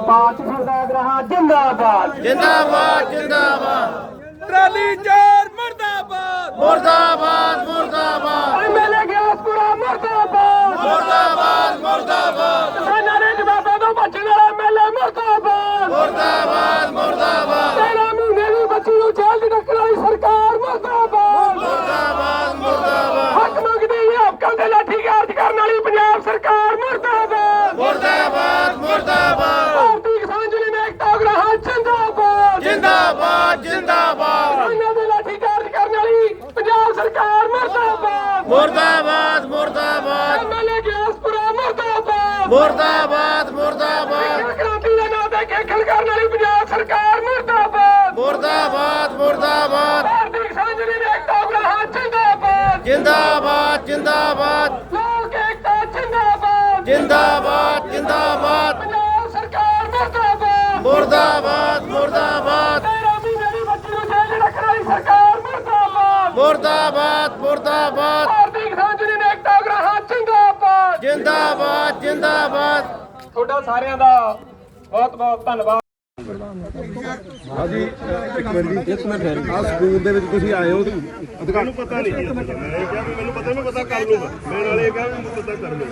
ਪਾਠ ਸਰਦਾਗਰਾ ਜਿੰਦਾਬਾਦ। ਜਿੰਦਾਬਾਦ ਜਿੰਦਾਬਾਦ। ਟਰਾਲੀ ਚਾਰ ਮਰਦਾਬਾਦ। ਮੁਰਦਾਬਾਦ ਮੁਰਦਾਬਾਦ। ਐਮਐਲਏ ਗਿਆਸਪੁਰਾ ਮਰਦਾਬਾਦ ਮੁਰਦਾਬਾਦ। ਮੁਰਦਾਬਾਦ ਕਿਸਾਨਾਂ ਦੇ ਜਵਾਬਾਂ ਤੋਂ ਬਚਣ ਵਾਲਾ ਐਮਐਲਏ ਮਰਦਾਬਾਦ ਮੁਰਦਾਬਾਦ ਮੁਰਦਾਬਾਦ 13 ਮਹੀਨੇ ਦੀ ਬੱਚੀ ਨੂੰ ਜੇਲ੍ਹ ਚ ਰੱਖਣ ਵਾਲੀ ਸਰਕਾਰ ਮਰਦਾਬਾਦ ਮੁਰਦਾਬਾਦ ਮੁਰਦਾਬਾਦ ਹੱਕ ਮੰਗਦੀ ਹੈ ਹੱਕਾਂ ਦੇ ਲਾਠੀ ਚਾਰਜ ਕਰਨ ਵਾਲੀ ਪੰਜਾਬ ਸਰਕਾਰ ਮਰਦਾਬਾਦ ਮੁਰਦਾਬਾਦ ਮੁਰਦਾਬਾਦ ਭਾਰਤੀ ਕਿਸਾਨ ਯੂਨੀਅਨ ਏਕਤਾ ਉਗਰਾਹਾਂ ਜਿੰਦਾਬਾਦ ਜਿੰਦਾਬਾਦ। ਜਿੰਦਾਬਾਦ ਕਿਸਾਨਾਂ ਦੇ ਲਾਠੀ ਚਾਰਜ ਕਰਨ ਵਾਲੀ ਪੰਜਾਬ ਸਰਕਾਰ ਮਰਦਾਬਾਦ। ਮੁਰਦਾਬਾਦ ਮੁਰਦਾਬਾਦ। ਐਮਐਲਏ ਗਿਆਸਪੁਰਾ ਮਰਦਾਬਾਦ। ਮੁਰਦਾਬਾਦ ਮੁਰਦਾਬਾਦ। ਕ੍ਰਾਂਤੀ ਦੇ ਨਾਂ ਤੇ ਖੇਖਲ ਕਰਨ ਵਾਲੀ ਪੰਜਾਬ ਸਰਕਾਰ ਮਰਦਾਬਾਦ। ਮੁਰਦਾਬਾਦ ਮੁਰਦਾਬਾਦ। ਭਾਰਤੀ ਯੂਨੀਅਨ ਏਕਤਾ ਉਗਰਾਹਾਂ ਜਿੰਦਾਬਾਦ। ਜਿੰਦਾਬਾਦ ਜਿੰਦਾਬਾਦ। ਲੋਕ ਏਕਤਾ ਜਿੰਦਾਬਾਦ। ਜਿੰਦਾਬਾਦ। ਮੁਰਦਾਬਾਦ। ਮੁਰਦਾਬਾਦ ਭਾਰਤੀ ਕਿਸਾਨ ਯੂਨੀਅਨ ਏਕਤਾ ਉਗਰਾਹਾਂ ਜਿੰਦਾਬਾਦ। ਜਿੰਦਾਬਾਦ ਜਿੰਦਾਬਾਦ। ਤੁਹਾਡਾ ਸਾਰਿਆਂ ਦਾ ਬਹੁਤ ਬਹੁਤ ਧੰਨਵਾਦ। ਹਾਂਜੀ ਇੱਕ ਮਿੰਟ ਜੀ ਇੱਕ ਮਿੰਟ ਆ ਸਕੂਲ ਦੇ ਵਿੱਚ ਤੁਸੀਂ ਆਏ ਹੋ। ਅਧਿਕਾਰ ਮੈਨੂੰ ਪਤਾ ਨਹੀਂ ਜੀ। ਅਸਲ 'ਚ। ਮੈਂ ਕਿਹਾ ਵੀ ਮੈਨੂੰ ਪਤਾ ਮੈਂ ਪਤਾ ਕਰ ਲੂੰਗਾ ਮੇਰੇ ਨਾਲ ਇਹ ਕਿਹਾ ਵੀ ਮੈਨੂੰ ਪਤਾ ਕਰ ਲੂੰਗਾ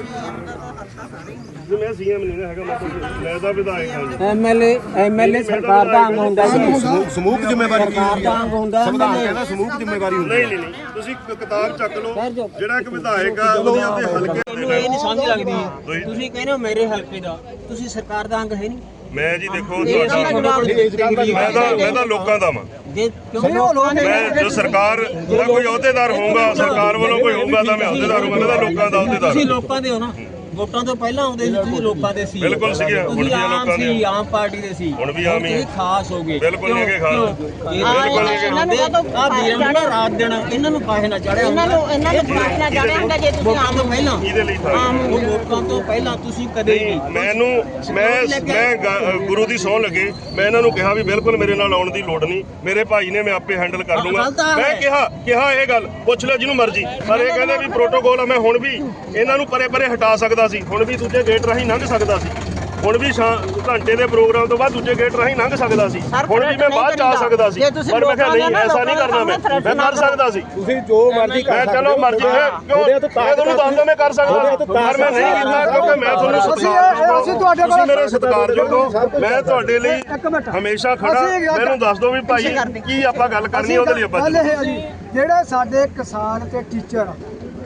ਜੇ ਮੈਂ ਸੀਐਮ ਨਹੀਂ ਨਾ ਹੈਗਾ ਮੈਂ ਤਾਂ ਮੈਂ ਤਾਂ ਵਿਧਾਇਕ ਹਾਂ ਜੀ। ਐਮਐਲਏ ਐਮਐਲਏ ਸਰਕਾਰ ਦਾ ਅੰਗ ਹੁੰਦਾ ਜੀ। ਸਮੂਹ ਸਮੂਹ ਜ਼ਿੰਮੇਵਾਰੀ ਕੀ ਹੁੰਦੀ ਦਾ ਅੰਗ ਹੁੰਦਾ। ਸੰਵਿਧਾਨ ਕਹਿੰਦਾ ਸਮੂਹ ਜ਼ਿੰਮੇਵਾਰੀ ਹੁੰਦੀ ਨਹੀਂ ਨਹੀਂ ਨਹੀਂ। ਤੁਸੀਂ ਕਿਤਾਬ ਚੱਕ ਲਓ। ਜਿਹੜਾ ਇੱਕ ਵਿਧਾਇਕ ਆ ਉਹਦੇ ਆਪਦੇ ਹਲਕੇ ਮੈਨੂੰ ਇਹ ਨਹੀਂ ਸਮਝ ਲੱਗਦੀ। ਤੁਸੀਂ ਕਹਿੰਦੇ ਹੋ ਮੇਰੇ ਹਲਕੇ ਦਾ। ਤੁਸੀਂ ਸਰਕਾਰ ਦਾ ਅੰਗ ਹੈ ਨਹੀਂ। ਮੈਂ ਜੀ ਦੇਖੋ ਤੁਹਾਡਾ ਮੈਂ ਤਾਂ ਮੈਂ ਤਾਂ ਲੋਕਾਂ ਦਾ ਵਾਂ ਜੇ ਕਿਉਂ ਮੈਂ ਜੋ ਸਰਕਾਰ ਦਾ ਕੋਈ ਅਹੁਦੇਦਾਰ ਹੋਊਗਾ ਸਰਕਾਰ ਵੱਲੋਂ ਕੋਈ ਹੋਊਗਾ ਤਾਂ ਮੈਂ ਅਹੁਦੇਦਾਰ ਹੋਊਗਾ ਮੈਂ ਤਾਂ ਲੋਕਾਂ ਦਾ ਅਹੁਦੇਦਾਰ ਤੁਸੀਂ। ਲੋਕਾਂ ਦੇ ਹੋ ਨਾ ਵੋਟਾਂ ਤੋਂ ਪਹਿਲਾਂ ਆਉਂਦੇ ਸੀ ਤੁਸੀਂ ਲੋਕਾਂ ਦੇ ਸੀ। ਬਿਲਕੁਲ ਸੀਗੇ, ਹੁਣ ਤੁਸੀਂ ਵੀ ਆਮ ਲੋਕਾਂ ਦੇ ਸੀ ਹਾਂ। ਆਮ ਪਾਰਟੀ ਦੇ ਸੀ। ਹੁਣ ਵੀ ਆਮ ਹੀ ਤੁਸੀਂ ਹਾਂ। ਖਾਸ ਹੋ ਗਏ। ਬਿਲਕੁਲ ਨਹੀਂ ਹੈਗੇ ਖਾਸ। ਬਿਲਕੁਲ ਇਹਨਾਂ ਨੂੰ ਆ ਵੀਰਾਂ ਨੂੰ ਨਾ ਰਾਤ ਦੇਣਾ ਇਹਨਾਂ ਨੂੰ ਪਾਹੇ ਨਾ ਚੜਿਆ ਇਹਨਾਂ ਨੂੰ ਇਹਨਾਂ ਨੂੰ ਪਾਣੀ ਨਾ ਚੜਿਆ ਹੁੰਦਾ ਜੇ ਤੁਸੀਂ ਵੋਟਾਂ ਤੋਂ ਪਹਿਲਾਂ। ਇਹਦੇ ਲਈ ਥਾ ਆਮ ਉਹ ਵੋਟਾਂ ਤੋਂ ਪਹਿਲਾਂ ਤੁਸੀਂ ਕਦੇ ਵੀ ਮੈਨੂੰ ਮੈਂ ਮੈਂ ਗ- ਗੁਰੂ ਦੀ ਸਹੁੰ ਲੱਗੇ। ਮੈਂ ਇਹਨਾਂ ਨੂੰ ਕਿਹਾ ਵੀ ਬਿਲਕੁਲ ਮੇਰੇ ਨਾਲ ਆਉਣ ਦੀ ਲੋੜ ਨਹੀਂ। ਮੇਰੇ ਭਾਈ ਨੇ ਮੈਂ ਆਪੇ ਹੈਂਡਲ ਕਰ ਲੂੰਗਾ। ਗੱਲ ਤਾਂ ਮੈਂ ਹੈ। ਕਿਹਾ ਕਿਹਾ ਇਹ ਗੱਲ ਪੁੱਛ ਲੈ ਜਿਹਨੂੰ ਮਰਜ਼ੀ। ਪਰ ਇਹ ਕਹਿੰਦੇ ਵੀ ਪ੍ਰੋਟੋਕੋਲ ਆ ਮੈਂ ਹੁਣ ਵੀ ਇਹਨਾਂ ਨੂੰ ਪਰੇ ਪਰੇ ਹਟਾ ਸਕਦਾ ਸੀ। ਹੁਣ ਵੀ ਦੂਜੇ ਗੇਟ ਰਾਹੀਂ ਲੰਘ ਸਕਦਾ ਸੀ। ਹੁਣ ਵੀ ਘੰਟੇ ਦੇ ਪ੍ਰੋਗਰਾਮ ਤੋਂ ਬਾਅਦ ਦੂਜੇ ਗੇਟ ਰਾਹੀਂ ਲੰਘ ਸਕਦਾ ਸੀ। ਹੁਣ ਵੀ ਮੈਂ ਬਾਅਦ ਆ ਸਕਦਾ ਸੀ। ਜੇ ਪਰ ਮੈਂ ਕਿਹਾ ਨਹੀਂ ਐਸਾ ਨਹੀਂ ਕਰਨਾ ਮੈਂ। ਮੈਂ ਕਰ ਸਕਦਾ ਸੀ। ਤੁਸੀਂ ਜੋ ਮਰਜ਼ੀ ਕਰ ਮੈਂ ਸਕਦੇ ਚਲੋ। ਮਰਜ਼ੀ ਹੈ ਕਿਉਂ? ਮੈਂ ਤੁਹਾਨੂੰ ਦੱਸਦਾ ਮੈਂ ਕਰ ਸਕਦਾ। ਪਰ ਮੈਂ ਨਹੀਂ ਕੀਤਾ ਕਿਉਂਕਿ ਮੈਂ ਤੁਹਾਨੂੰ ਸਤਿਕਾਰ ਅਸੀਂ ਤੁਹਾਡੇ ਕੋਲ ਤੁਸੀਂ ਮੇਰੇ ਸਤਿਕਾਰਯੋਗ ਹੋ ਮੈਂ ਤੁਹਾਡੇ ਲਈ ਹਮੇਸ਼ਾ ਖੜਾ। ਮੈਨੂੰ ਦੱਸ ਦਿਓ ਵੀ ਭਾਈ ਕੀ ਆਪਾਂ ਗੱਲ ਕਰਨੀ ਉਹਦੇ ਲਈ ਆਪਾਂ ਜੀ ਜਿਹੜੇ ਸਾਡੇ ਕਿਸਾਨ ਤੇ ਟੀਚਰ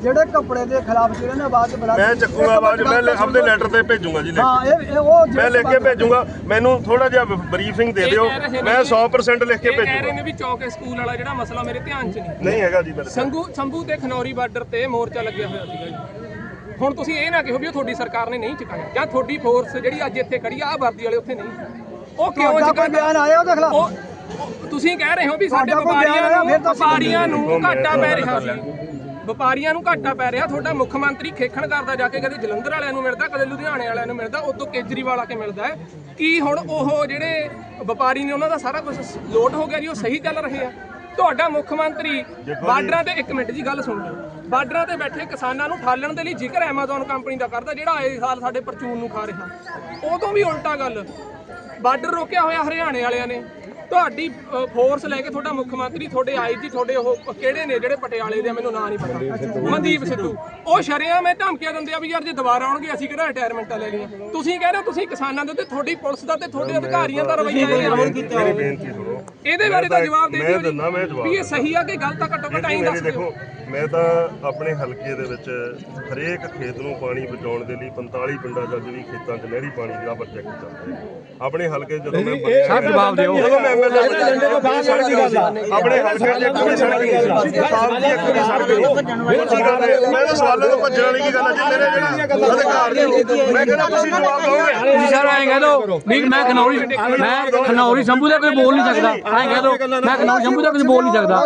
ਜਿਹੜੇ ਕੱਪੜੇ ਦੇ ਖਿਲਾਫ ਜਿਹੜੇ ਨੇ ਆਵਾਜ਼ ਬੁਲਾ ਮੈਂ ਚੱਕੂਗਾ ਆਵਾਜ਼ ਮੈਂ ਲੈ- ਆਪਦੇ ਲੈਟਰ ਤੇ ਭੇਜੂਗਾ ਜੀ ਲਿਖ ਹਾਂ ਕੇ ਇਹ ਇਹ ਉਹ ਮੈਂ ਲਿਖ ਕੇ ਭੇਜੂਗਾ। ਮੈਨੂੰ ਥੋੜਾ ਜਿਹਾ ਬਰੀਫਿੰਗ ਦੇ ਦਿਓ। ਮੈਂ 100% ਲਿਖ ਕੇ ਇਹ ਕਹਿ ਰਹੇ ਭੇਜੂਗਾ। ਨੇ ਵੀ ਚੌਕੇ ਸਕੂਲ ਵਾਲਾ ਜਿਹੜਾ ਮਸਲਾ ਮੇਰੇ ਧਿਆਨ 'ਚ ਨਹੀਂ। ਨਹੀਂ ਹੈਗਾ ਜੀ ਮੇਰੇ ਕੋਲ। ਸੰਗੂ ਸੰਭੂ ਤੇ ਖਨੌਰੀ ਬਾਰਡਰ ਤੇ ਮੋਰਚਾ ਲੱਗਿਆ ਹੋਇਆ ਸੀਗਾ ਜੀ। ਹੁਣ ਤੁਸੀਂ ਇਹ ਨਾ ਕਹੋ ਵੀ ਉਹ ਤੁਹਾਡੀ ਸਰਕਾਰ ਨੇ ਨਹੀਂ ਚੁਕਾਇਆ। ਜਾਂ ਤੁਹਾਡੀ ਫੋਰਸ ਜਿਹੜੀ ਅੱਜ ਇੱਥੇ ਖੜੀ ਆ ਆਹ ਵਰਦੀ ਵਾਲੇ ਉੱਥੇ ਨਹੀਂ। ਉਹ ਕਿਉਂ ਤੁਹਾਡਾ ਕੋਈ ਬਿਆਨ ਆਇਆ ਉਹਦੇ ਖਿਲਾਫ? ਉਹ ਉਹ ਤੁਸੀਂ ਕਹਿ ਰਹੇ ਹੋ ਵੀ ਸਾਡੇ ਤੁਹਾਡਾ ਕੋਈ ਬਿਆਨ ਵਪਾਰੀਆਂ ਆਇਆ, ਫਿਰ ਨੂੰ ਤਾਂ ਅਸੀਂ ਵਪਾਰੀਆਂ ਨੂੰ ਘਾਟਾ ਪੈ ਰਿਹਾ ਸੀ। ਵਪਾਰੀਆਂ ਨੂੰ ਘਾਟਾ ਪੈ ਰਿਹਾ ਤੁਹਾਡਾ ਮੁੱਖ ਮੰਤਰੀ ਖੇਖਣ ਕਰਦਾ ਜਾ ਕੇ ਕਦੇ ਜਲੰਧਰ ਵਾਲਿਆਂ ਨੂੰ ਮਿਲਦਾ ਕਦੇ ਲੁਧਿਆਣੇ ਵਾਲਿਆਂ ਨੂੰ ਮਿਲਦਾ ਉਦੋਂ ਕੇਜਰੀਵਾਲ ਆ ਕੇ ਮਿਲਦਾ ਹੈ। ਕੀ ਹੁਣ ਉਹ ਜਿਹੜੇ ਵਪਾਰੀ ਨੇ ਉਹਨਾਂ ਦਾ ਸਾਰਾ ਕੁਝ ਲੋਟ ਹੋ ਗਿਆ ਜੀ ਉਹ ਸਹੀ ਚੱਲ ਰਹੇ ਆ? ਤੁਹਾਡਾ ਮੁੱਖ ਮੰਤਰੀ ਬਾਰਡਰਾਂ ਤੇ ਇੱਕ ਮਿੰਟ ਜੀ ਗੱਲ ਸੁਣ ਲਓ। ਬਾਰਡਰਾਂ ਤੇ ਬੈਠੇ ਕਿਸਾਨਾਂ ਨੂੰ ਠਾਲਣ ਦੇ ਲਈ ਜ਼ਿਕਰ ਐਮਾਜ਼ਨ ਕੰਪਨੀ ਦਾ ਕਰਦਾ ਜਿਹੜਾ ਆਏ ਸਾਲ ਸਾਡੇ ਪਰਚੂਨ ਨੂੰ ਖਾ ਰਿਹਾ। ਉਦੋਂ ਵੀ ਉਲਟਾ ਗੱਲ ਬਾਰਡਰ ਰੋਕਿਆ ਹੋਇਆ ਹਰਿਆਣੇ ਵਾਲਿਆਂ ਨੇ। ਤੁਹਾਡੀ ਫੋਰਸ ਲੈ ਕੇ ਤੁਹਾਡਾ ਮੁੱਖ ਮੰਤਰੀ ਤੁਹਾਡੇ ਆਈਜੀ ਤੁਹਾਡੇ ਉਹ ਕਿਹੜੇ ਨੇ ਜਿਹੜੇ ਪਟਿਆਲੇ ਦੇ ਮੈਨੂੰ ਨਾਂ ਨਹੀਂ ਪਤਾ। ਮਨਦੀਪ ਸਿੱਧੂ। ਉਹ ਸ਼ਰਿਆਂ ਮੈਂ ਧਮਕੀਆਂ ਦਿੰਦੇ ਆ ਵੀ ਯਾਰ ਜੇ ਦੁਬਾਰਾ ਆਉਣਗੇ ਅਸੀਂ ਕਿਹੜਾ ਰਿਟਾਇਰਮੈਂਟਾਂ ਲੈ ਲਈਆਂ। ਤੁਸੀਂ ਕਹਿ ਰਹੇ ਹੋ ਤੁਸੀਂ ਕਿਸਾਨਾਂ ਦੇ ਉੱਤੇ ਤੁਹਾਡੀ ਪੁਲਿਸ ਦਾ ਤੇ ਤੁਹਾਡੇ ਅਧਿਕਾਰੀਆਂ ਦਾ ਰਵੱਈਆ ਇਹ ਆ ਮੇਰੀ ਬੇਨਤੀ ਸੁਣੋ ਇਹਦੇ ਬਾਰੇ ਤਾਂ ਜਵਾਬ ਦੇ ਦਿਓ ਦਿੰਦਾ ਮੈਂ ਜਵਾਬ ਵੀ ਇਹ ਸਹੀ ਆ ਕਿ ਗਲਤ ਆ ਘੱਟੋ ਘੱਟ ਐਂ ਦੱਸ ਦਿਓ। ਦੇਖੋ ਮੈਂ ਤਾਂ ਆਪਣੇ ਹਲਕੇ ਦੇ ਵਿੱਚ ਹਰੇਕ ਖੇਤ ਨੂੰ ਪਾਣੀ ਬਚਾਉਣ ਦੇ ਲਈ 45 ਪਿੰਡਾਂ ਚ ਅੱਜ ਵੀ ਖੇਤਾਂ 'ਚ ਨਹਿਰੀ ਪਾਣੀ ਦਾ ਪ੍ਰੋਜੈਕਟ ਚੱਲ ਰਿਹਾ ਆਪਣੇ ਹਲਕੇ 'ਚ ਜਦੋਂ ਮੈਂ ਸਰ ਜਵਾਬ ਦਿਓ। ਜਦੋਂ ਮੈਂ ਐਮਐਲਏ ਸੜਕ ਦੀ ਗੱਲ ਆ। ਆਪਣੇ ਹਲਕੇ 'ਚ ਵੀ ਸੜਕ ਨਹੀਂ ਸੀ ਸਾਲ ਦੀ ਇੱਕ ਵੀ ਸੜਕ ਨਹੀਂ ਦੂਜੀ ਗੱਲ ਮੈਂ ਤਾਂ ਸਵਾਲਾਂ ਤੋਂ ਭੱਜਣ ਵਾਲੀ ਕੀ ਗੱਲ ਆ ਜੀ? ਮੇਰੇ ਜਿਹੜਾ ਅਧਿਕਾਰ ਨੇ ਮੈਂ ਕਹਿੰਦਾ ਤੁਸੀਂ ਜਵਾਬ ਦਿਓਗੇ। ਤੁਸੀਂ ਸਰ ਐਂ ਕਹਿ ਦੋ ਵੀ ਮੈਂ ਖਨੌਰੀ ਮੈਂ ਖਨੌਰੀ ਸ਼ੰਭੂ ਦਾ ਕੋਈ ਬੋਲ ਨਹੀਂ ਸਕਦਾ। ਐਂ ਕਹਿ ਦੋ। ਮੈਂ ਖਨੌਰੀ ਸ਼ੰਭੂ ਦਾ ਕੋਈ ਬੋਲ ਨਹੀਂ ਸਕਦਾ।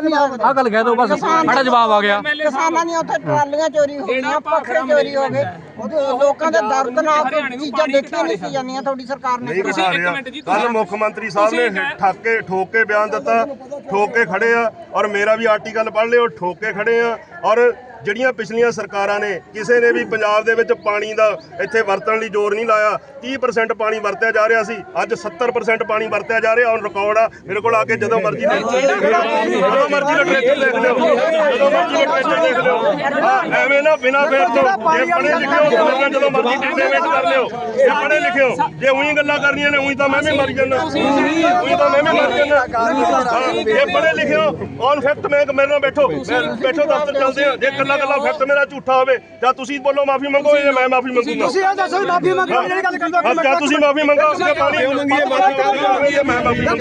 ਆਹ ਗੱਲ ਕਹਿ ਦੋ ਬਸ। ਸਾਡਾ ਜਵਾਬ ਆ ਗਿਆ। ਕਿਸਾਨਾਂ ਦੀਆਂ ਉੱਥੇ ਟਰਾਲੀਆਂ ਚੋਰੀ ਹੋ ਗਈਆਂ ਪੱਖੇ ਚੋਰੀ ਹੋ ਗਏ। ਉਹ ਲੋਕਾਂ ਦੇ ਦਰਦ ਨਾਲ ਚੀਜ਼ਾਂ ਦੇਖੀਆਂ ਨਹੀਂ ਸੀ ਜਾਂਦੀਆਂ ਤੁਹਾਡੀ ਸਰਕਾਰ ਨੇ। ਨਹੀਂ ਦਿਖਾ ਰਿਹਾ ਕੱਲ ਮੁੱਖ ਮੰਤਰੀ ਸਾਹਿਬ ਨੇ ਠੱਕ ਕੇ ਠੋਕ ਕੇ ਬਿਆਨ ਦਿੱਤਾ। ਠੋਕ ਕੇ ਖੜੇ ਆ ਔਰ ਮੇਰਾ ਵੀ ਆਰਟੀਕਲ ਪੜ੍ਹ ਲਿਓ। ਠੋਕ ਕੇ ਖੜੇ ਆ ਔਰ ਜਿਹੜੀਆਂ ਪਿਛਲੀਆਂ ਸਰਕਾਰਾਂ ਨੇ ਕਿਸੇ ਨੇ ਵੀ ਪੰਜਾਬ ਦੇ ਵਿੱਚ ਪਾਣੀ ਦਾ ਇੱਥੇ ਵਰਤਣ ਲਈ ਜ਼ੋਰ ਨਹੀਂ ਲਾਇਆ 30% ਪਾਣੀ ਵਰਤਿਆ ਜਾ ਰਿਹਾ ਸੀ, ਅੱਜ 70% ਪਾਣੀ ਵਰਤਿਆ ਜਾ ਰਿਹਾ ਔਰ ਰਿਕਾਰਡ ਆ, ਮੇਰੇ ਕੋਲ ਆ ਕੇ ਜਦੋਂ ਮਰਜ਼ੀ ਦੇਖ ਲਿਓ। ਜਦੋਂ ਮਰਜ਼ੀ ਦਾ ਦੇਖ ਲਿਓ, ਜਦੋਂ ਮਰਜ਼ੀ ਦਾ ਦੇਖ ਲਿਓ। ਐਵੇਂ ਨਾ ਬਿਨਾ ਫੇਰ ਤੋਂ, ਜੇ ਪੜ੍ਹੇ ਲਿਖੇ ਹੋ ਜਦੋਂ ਮਰਜ਼ੀ ਪੇਮੈਂਟ ਕਰ ਲਿਓ। ਜੇ ਪੜ੍ਹੇ ਲਿਖੇ ਹੋ, ਜੇ ਉਹੀ ਗੱਲਾਂ ਕਰਨੀਆਂ ਨੇ, ਉਹੀ ਤਾਂ ਮੈਂ ਵੀ ਮਰ ਜਾਂਦਾ। ਉਹੀ ਤਾਂ ਮੈਂ ਵੀ ਮਰ ਜਾਂਦਾ। ਜੇ ਪੜ੍ਹੇ ਲਿਖੇ ਹੋ ਔਨ ਫੈਕਟ ਮੈਂ ਮੇਰੇ ਨਾਲ ਬੈਠੋ। ਬੈਠੋ ਦਫ਼ਤਰ ਚੱਲਦੇ ਆ ਜੇ ਕੱਲਾ ਕੱਲਾ ਫੈਕਟ ਮੇਰਾ ਝੂਠਾ ਹੋਵੇ। ਜਾਂ ਤੁਸੀਂ ਬੋਲੋ ਮਾਫੀ ਮੰਗੋ ਜਾਂ ਮੈਂ ਮਾਫੀ ਮੰਗੂਗਾ। ਤੁਸੀਂ ਇਹ ਦੱਸੋ ਮਾਫੀ ਮੰਗੋ ਜਿਹੜੀ ਗੱਲ ਕਰਦੇ ਹਾਂ, ਜਾਂ ਤੁਸੀਂ ਮਾਫੀ ਮੰਗੋ ਜਾਂ ਪਾਣੀ ਮੰਗੀਏ ਮਾਫੀ ਜਾਂ ਮੈਂ ਮਾਫੀ ਦੇਖੋ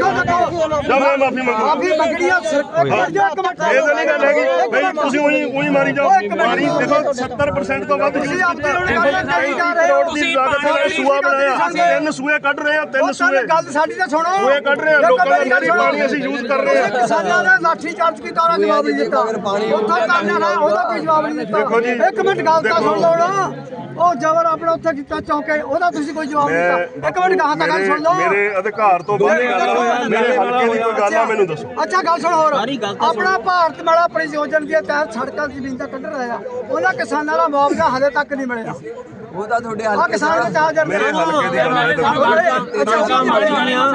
ਜਾਂ ਮੈਂ ਮਾਫੀ ਮੰਗੂਗਾ। ਮਾਫੀ ਮੰਗਣੀ ਆ ਸਰਕਾਰ ਇਹ ਤਾਂ ਨਹੀਂ ਗੱਲ ਹੈਗੀ। ਬਈ ਤੁਸੀਂ ਉਹੀ ਉਹੀ ਮਾਰੀ ਜਾਓ। ਮਾਰੀ ਦੇਖੋ 70% ਤੋਂ ਵੱਧ ਤੁਸੀਂ ਯੂਜ਼ ਕੀਤਾ। ਰੋਡ ਦੀ ਲਾਗਤ ਨਾਲ ਸੂਆ ਬਣਾਇਆ। ਤਿੰਨ ਸੂਏ ਕੱਢ ਰਹੇ ਆ ਤਿੰਨ ਸੂਏ। ਗੱਲ ਸਾਡੀ ਤਾਂ ਸੁਣੋ। ਸੂਏ ਕੱਢ ਰਹੇ ਆ ਲੋਕਾਂ ਦਾ ਨਹਿਰੀ ਪਾਣੀ ਅਸੀਂ ਯੂਜ਼ ਕਰ ਰਹੇ ਆ ਕਿਸਾਨਾਂ ਦਾ ਲਾਠੀ ਚਾਰਜ ਕੀਤਾ ਉਹਦਾ ਜਵਾਬ ਨਹੀਂ ਦਿੱਤਾ। ਉੱਥੋਂ ਕਰਨਾ ਨਾ ਉਹਦਾ ਕੋਈ ਜਵਾਬ ਨਹੀਂ ਦਿੱਤਾ। ਦੇਖੋ ਜੀ, ਇੱਕ ਮਿੰਟ ਗੱਲ ਤਾਂ ਸੁਣ ਲਓ ਨਾ। ਉਹ ਜਬਰ ਆਪਣਾ ਉੱਥੇ ਕੀਤਾ ਚੌਕੇ ਉਹਦਾ ਤੁਸੀਂ ਕੋਈ ਜਵਾਬ ਨਹੀਂ ਦਿੱਤਾ। ਇੱਕ ਮਿੰਟ ਕਹਾ ਤਾਂ ਗੱਲ ਸੁਣ ਲਓ। ਮੇਰੇ ਅਧਿਕਾਰ ਤੋਂ ਬਾਹਰ ਗੱਲ। ਮੇਰੇ ਹਲਕੇ ਦੀ ਕੋਈ ਗੱਲ ਆ ਮੈਨੂੰ ਦੱਸੋ। ਅੱਛਾ ਗੱਲ ਸੁਣ ਹੋਰ। ਆਪਣਾ ਭਾਰਤ ਮਾਲਾ ਆਪਣੀ ਯੋਜਨਾ ਦੇ ਤਹਿਤ ਸੜਕਾਂ ਦੀ ਜ਼ਮੀਨ ਦਾ ਕੱਢ ਰਿਹਾ ਉਹਨਾਂ ਕਿਸਾਨਾਂ ਦਾ ਮੁਆਵਜ਼ਾ ਹਲੇ ਤੱਕ ਨਹੀਂ ਮਿਲਿਆ। ਉਹਦਾ ਤੁਹਾਡੇ ਆ ਕਿਸਾਨ ਦੇ ਚਾਹ ਜਰ ਮੇਰੇ ਹਲਕੇ ਦੀ ਗੱਲ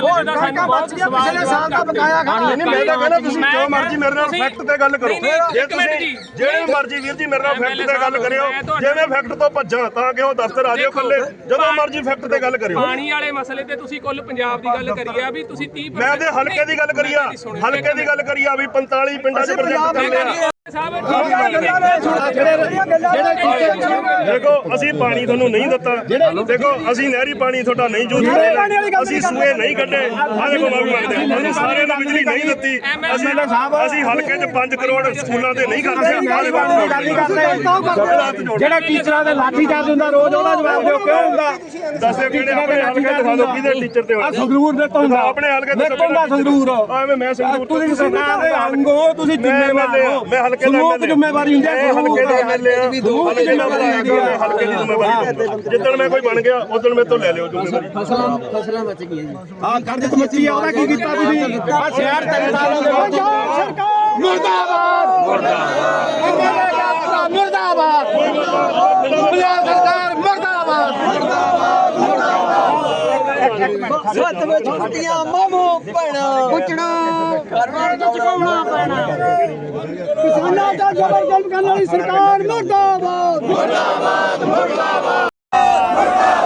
ਹੋਰ ਕਣਕਾਂ ਬਚ ਗਿਆ ਪਿਛਲੇ ਸਾਲ ਦਾ ਬਕਾਇਆ ਖਾਣਾ ਨਹੀਂ ਮੈਂ ਤਾਂ ਕਹਿੰਦਾ ਤੁਸੀਂ ਜੋ ਮਰਜ਼ੀ ਮੇਰੇ ਨਾਲ ਫੈਕਟ ਤੇ ਗੱਲ ਕਰੋ। ਜੇ ਤੁਸੀਂ ਜਿਹੜੇ ਮਰਜ਼ੀ ਵੀਰ ਜੀ ਮੇਰੇ ਨਾਲ ਫੈਕਟ ਤੇ ਗੱਲ ਕਰਿਓ। ਜੇ ਮੈਂ ਫੈਕਟ ਤੋਂ ਭੱਜਾਂ ਤਾਂ ਕਿ ਉਹ ਦਫ਼ਤਰ ਆ ਜਾਓ ਇਕੱਲੇ ਜਦੋਂ ਮਰਜ਼ੀ ਫੈਕਟ ਤੇ ਗੱਲ ਕਰਿਓ। ਪਾਣੀ ਵਾਲੇ ਮਸਲੇ ਤੇ ਤੁਸੀਂ ਕੁੱਲ ਪੰਜਾਬ ਦੀ ਗੱਲ ਕਰੀ ਆ ਵੀ ਤੁਸੀਂ 30% ਮੈਂ ਤੇ ਹਲਕੇ ਦੀ ਗੱਲ ਕਰੀ ਆ ਹਲਕੇ ਦੀ ਗੱਲ ਕਰੀ ਆ ਵੀ 45 ਪਿੰਡਾਂ 'ਚ ਪ੍ਰੋਜੈਕਟ ਕਰ ਲਿਆ ਦੇਖੋ ਅਸੀਂ ਪਾਣੀ ਤੁਹਾਨੂੰ ਨਹੀਂ ਦਿੱਤਾ। ਦੇਖੋ ਅਸੀਂ ਨਹਿਰੀ ਪਾਣੀ ਤੁਹਾਡਾ ਨਹੀਂ ਯੂਜ਼ ਅਸੀਂ ਸੂਏ ਨਹੀਂ ਕੱਢੇ। ਆ ਦੇਖੋ ਮੈਂ ਵੀ ਮੰਗਦੇ ਹਾਂ ਅਸੀਂ ਸਾਰਿਆਂ ਨੂੰ ਬਿਜਲੀ ਨਹੀਂ ਦਿੱਤੀ। ਅਸੀਂ ਅਸੀਂ ਹਲਕੇ 'ਚ 5 ਕਰੋੜ ਸਕੂਲਾਂ ਦੇ ਨਹੀਂ ਕਰਦੇ। ਆ ਦੇਖੋ ਜਿਹੜਾ ਟੀਚਰਾਂ ਦੇ ਲਾਠੀ ਚਾਰਜ ਹੁੰਦਾ ਰੋਜ਼ ਉਹਦਾ ਜਵਾਬ ਦਿਓ ਕਿਉਂ ਹੁੰਦਾ? ਦੱਸਿਓ ਕਿਹੜੇ ਆਪਣੇ ਹਲਕੇ ਦਿਖਾ ਦਿਓ ਕਿਹਦੇ ਟੀਚਰ ਤੇ ਆ ਹੋਇਆ ਸੰਗਰੂਰ ਦੇ ਤੋਂ ਹੁੰਦਾ। ਆਪਣੇ ਹਲਕੇ ਤੋਂ ਸੰਗਰੂਰ। ਐਵੇਂ ਮੈਂ ਸੰਗਰੂਰ ਤੋਂ ਤੁਸੀਂ ਸਰਕਾਰ ਦੇ ਅੰਗ ਹੋ ਤੁਸੀਂ ਜ਼ਿੰਮੇਵਾਰ ਹੋ। ਮੈਂ ਹਲਕੇ ਦਾ ਸਮੂਹ ਜ਼ਿੰਮੇਵਾਰੀ ਹੁੰਦੀ ਹੈ ਹਲਕੇ ਦਾ ਐਮਐਲਏ ਆ। ਹਲਕੇ ਦਾ ਜ਼ਿੰਮੇਵਾਰੀ ਹੈ। ਹਲਕੇ ਦੀ ਜ਼ਿੰਮੇਵਾਰੀ ਜਿੱਦਣ ਮੈਂ ਕੋਈ ਬਣ ਗਿਆ ਉਦੋਂ ਮੇਰੇ ਤੋਂ ਲੈ ਲਿਓ ਜ਼ਿੰਮੇਵਾਰੀ ਆ ਕਰਜ਼ ਕਮੇਟੀ ਆ ਉਹਦਾ ਕੀ ਕੀਤਾ ਤੁਸੀਂ? ਆ ਸ਼ਹਿਰ ਤਿੰਨ ਸਾਲਾਂ ਦੇ ਵਿੱਚ ਮੁਰਦਾਬਾਦ! ਮੁਰਦਾਬਾਦ! ਮੁਰਦਾਬਾਦ! ਪੰਜਾਬ ਸਰਕਾਰ ਮੁਰਦਾਬਾਦ! ਸੱਤ ਵਿੱਚ ਛੁੱਟੀਆਂ ਮਾਮੋ ਭੈਣਾ ਪੁੱਛਣਾ ਕਰਵਾਉਣ ਤੋਂ ਚੁਕਾਉਣਾ ਪੈਣਾ ਕਿਸਾਨਾਂ ਦਾ ਜ਼ਬਰ ਜ਼ੁਲਮ ਕਰਨ ਵਾਲੀ ਸਰਕਾਰ ਮਰਦਾਬਾਦ ਮਰਦਾਬਾਦ ਮਰਦਾਬਾਦ ਮਰਦਾਬਾਦ।